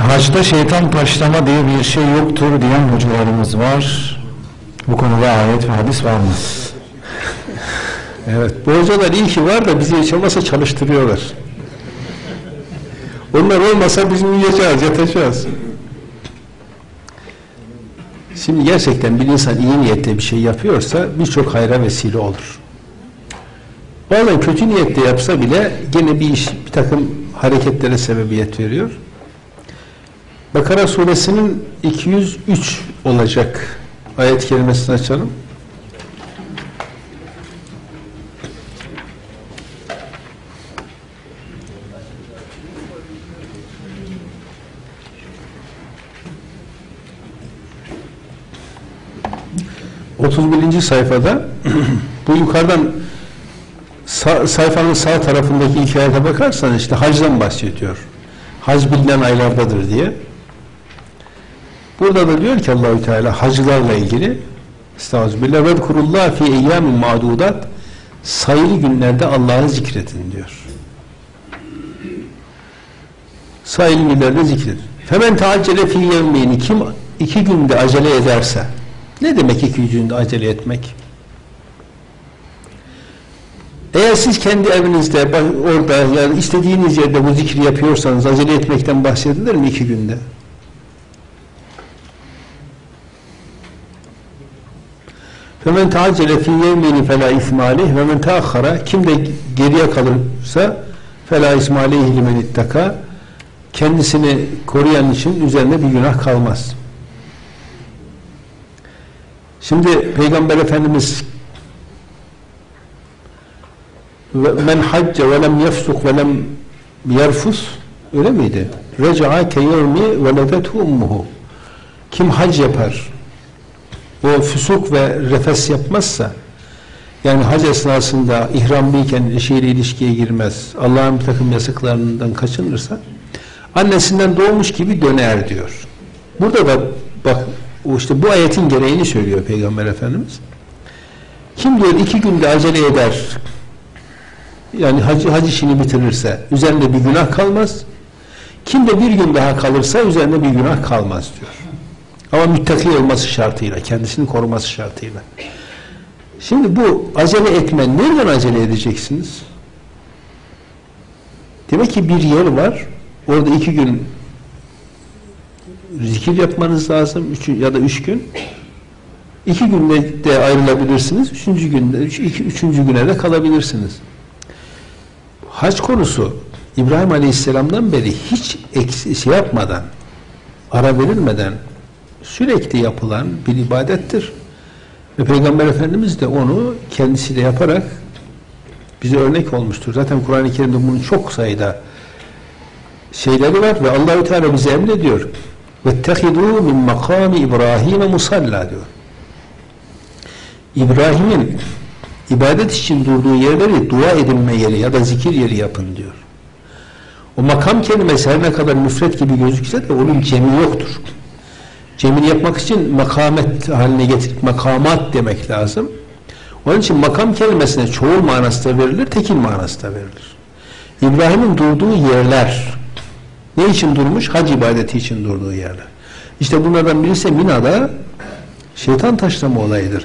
Hacda şeytan taşlama diye bir şey yoktur diyen hocalarımız var. Bu konuda ayet ve hadis var mı? Evet, bu hocalar iyi ki var da bizi hiç olmazsa çalıştırıyorlar. Onlar olmasa biz uyuyacağız, yatacağız. Şimdi gerçekten bir insan iyi niyette bir şey yapıyorsa birçok hayra vesile olur. Bazen kötü niyette yapsa bile gene bir iş, bir takım hareketlere sebebiyet veriyor. Bakara suresinin 203 olacak ayet kelimesini açalım. Otuz birinci sayfada bu yukarıdan sa sayfanın sağ tarafındaki hikayete bakarsanız işte hacdan bahsediyor. Hac bilinen aylardadır diye. Burada da diyor ki Allahü Teala hacılarla ilgili Estağfirullah ve kurullah fi eyyamin ma'dudat sayılı günlerde Allah'ı zikredin diyor. Sayılı günlerde zikredin. Femen taaccele fi yevmeyni kim iki günde acele ederse ne demek iki günde acele etmek? Eğer siz kendi evinizde orada yani istediğiniz yerde bu zikri yapıyorsanız acele etmekten bahsedilir mi iki günde? فَمَنْ تَعَجَّلَ فِي يَوْمِينِ فَلَا اِثْمَ عَلَيْهِ وَمَنْ تَأَخَّرَ Kim de geriye kalırsa فَلَا اِثْمَ عَلَيْهِ لِمَنِ اتَّقَى Kendisini koruyan için üzerine bir günah kalmaz. Şimdi Peygamber Efendimiz men hacce ve lem yefsuk ve lem yerfus öyle miydi? Reca'a keyevmi veledethu ummuhu kim hac yapar o füsuk ve refes yapmazsa yani hac esnasında ihramlıyken eşiyle ilişkiye girmez Allah'ın bir takım yasaklarından kaçınırsa annesinden doğmuş gibi döner diyor. Burada da bak o işte bu ayetin gereğini söylüyor Peygamber Efendimiz. Kim diyor iki günde acele eder yani hac, hac işini bitirirse üzerinde bir günah kalmaz. Kim de bir gün daha kalırsa üzerinde bir günah kalmaz diyor. Ama müttaki olması şartıyla, kendisini koruması şartıyla. Şimdi bu acele etme, nereden acele edeceksiniz? Demek ki bir yer var, orada iki gün zikir yapmanız lazım, üç, ya da üç gün. İki günde de ayrılabilirsiniz, üçüncü günde, üç, iki, üçüncü güne de kalabilirsiniz. Hac konusu İbrahim Aleyhisselam'dan beri hiç eksi, şey yapmadan, ara verilmeden sürekli yapılan bir ibadettir. Ve Peygamber Efendimiz de onu kendisiyle yaparak bize örnek olmuştur. Zaten Kur'an-ı Kerim'de bunun çok sayıda şeyleri var ve Allahü Teala bize emrediyor. وَاتَّخِذُوا min makami İbrahim'e musalla diyor. İbrahim'in ibadet için durduğu yerleri dua edilme yeri ya da zikir yeri yapın diyor. O makam kelimesi her ne kadar müfret gibi gözükse de onun cemi yoktur. Cemil yapmak için makamet haline getirip makamat demek lazım. Onun için makam kelimesine çoğul manası da verilir, tekil manası da verilir. İbrahim'in durduğu yerler ne için durmuş? Hac ibadeti için durduğu yerler. İşte bunlardan birisi Mina'da şeytan taşlama olayıdır.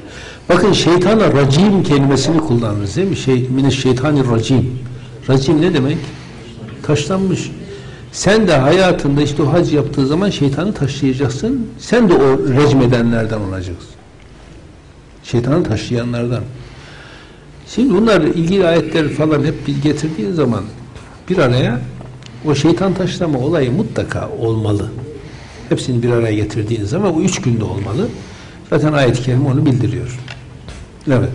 Bakın şeytana racim kelimesini kullanırız değil mi? Şey, mine şeytani racim. Racim ne demek? Taşlanmış. Sen de hayatında işte o hac yaptığı zaman şeytanı taşıyacaksın. Sen de o recmedenlerden olacaksın. Şeytanı taşıyanlardan. Şimdi bunlar ilgili ayetler falan hep getirdiğin zaman bir araya o şeytan taşlama olayı mutlaka olmalı. Hepsini bir araya getirdiğiniz zaman o üç günde olmalı. Zaten ayet-i kerime onu bildiriyor. Evet.